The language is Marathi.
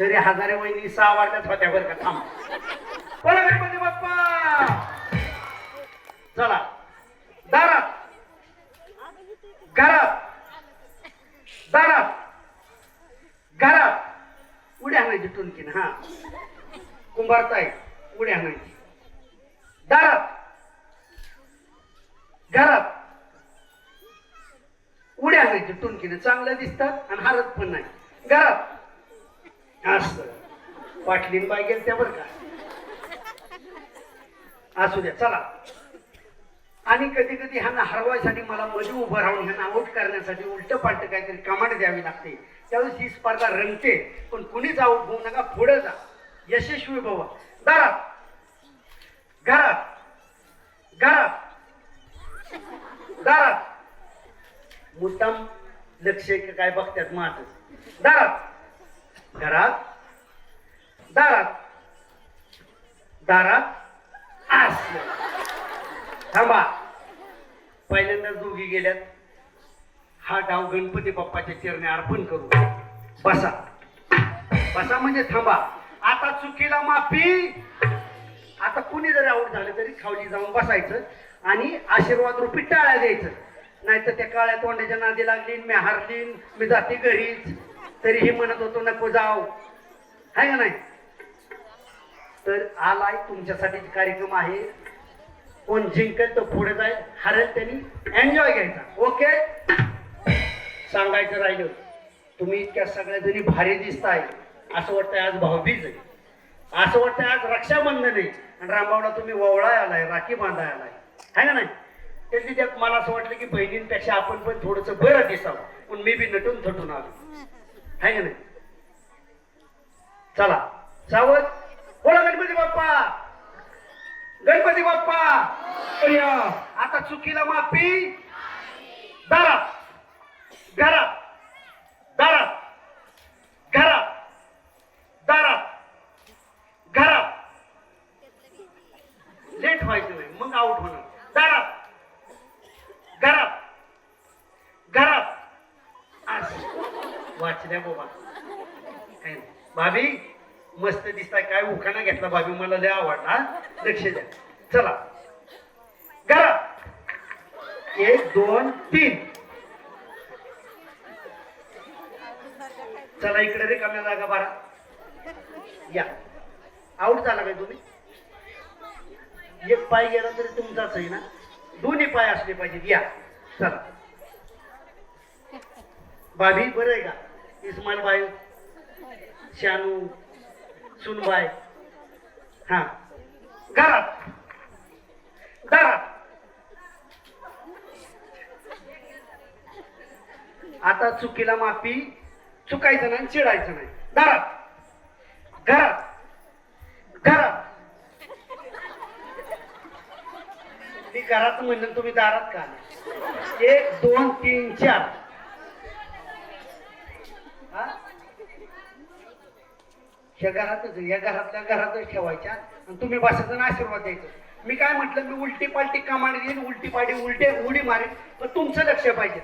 हजारे वहिनी सहा वाटत होत्या बरं का थांब. बोला गणपती बाप्पा? चला. दारात. घरात. दारात. घरात. उड्या आणायची टुनकीन हा. कुंभारताय उड्या आणायची. दारात. घरात. उड्या आणायची टुनकीने. चांगलं दिसतात आणि हरत पण नाही. घरात. असं. पाटलीन बाय गेल त्या बरं का. असू द्या चला. आणि कधी कधी ह्यांना हरवायसाठी मला मध्ये उभं राहून ह्यांना आउट करण्यासाठी उलट पालट काहीतरी कमांड द्यावी लागते. त्यावेळेस ही स्पर्धा रंगते पण कुणीच आउट होऊ नका पुढे जा. यशस्वी भवा. दारात. घरात. घरात. दारात. मुद्दाम लक्ष काय बघतात माझं. दारात. घरात दारात. दारात आस थांबा. पहिल्यांदा दोघी गेल्यात. हा डाव गणपती बाप्पाच्या चरणी अर्पण करू. बसा. बसा म्हणजे थांबा. आता चुकीला माफी. आता कुणी जरी आऊट झालं तरी खावली जाऊन बसायचं आणि आशीर्वाद रूपी टाळ्या द्यायचं. नाहीतर त्या काळ्या तोंडाच्या नादी लागली मी हारलीन मी जाते घरीच. तरीही म्हणत होतो नको जाऊ. आहे का नाही? तर आलाय तुमच्यासाठी कार्यक्रम आहे. कोण जिंकेल तो पुढे जाईल हरेल त्यांनी. एन्जॉय घ्यायचा. ओके सांगायचं राहिलं तुम्ही इतक्या सगळ्या जणी भारी दिसताय. असं वाटतंय आज भाऊबीज आहे. असं वाटतंय आज रक्षाबंधन आहे. आणि रामबावला तुम्ही ववळाय आलाय राखी बांधाय आलाय. है ना नाही? त्यातली त्यात मला असं वाटलं की बहिणींपेक्षा आपण पण थोडस बरं दिसावं. पण मी बी नटून थटून आलो. है का नाही? चला। सावध बोला गणपती बाप्पा। गणपती बाप्पा। आता चुकीला माफी। दारात घरात दारात घरात दारात घरात लेट व्हायचं नाही मग आउट होणार दारात घरात घरात असं. वाचल्या बाबा. काय? भाभी मस्त दिसताय. काय उखाणा घेतला भाभी? मला लय आवडला लक्ष द्या. चला. घरात एक दोन तीन. चला इकडे रिकाम्या जागा बारा या. आऊट झाला काय तुम्ही. एक पाय गेला तरी तुमचाच आहे ना? दोन्ही पाय असले पाहिजेत. या. चला. भाभी बरं आहे का? इस्माईलबाई शानू सुनबाई. हा. घरात. घरात. आता चुकीला माफी चुकायचं नाही चिडायचं नाही. दारात घरात. घरात. ती घरात म्हणलं तुम्ही दारात का एक दोन तीन चार. ह्या घरातच या घरातल्या घरातच ठेवायच्या आणि तुम्ही बसायचा आशीर्वाद द्यायचा. मी काय म्हटलं मी उलटी पालटी कमांड देईन उलटी पाडी उलटे उडी मारेन पण तुमचं लक्ष पाहिजे.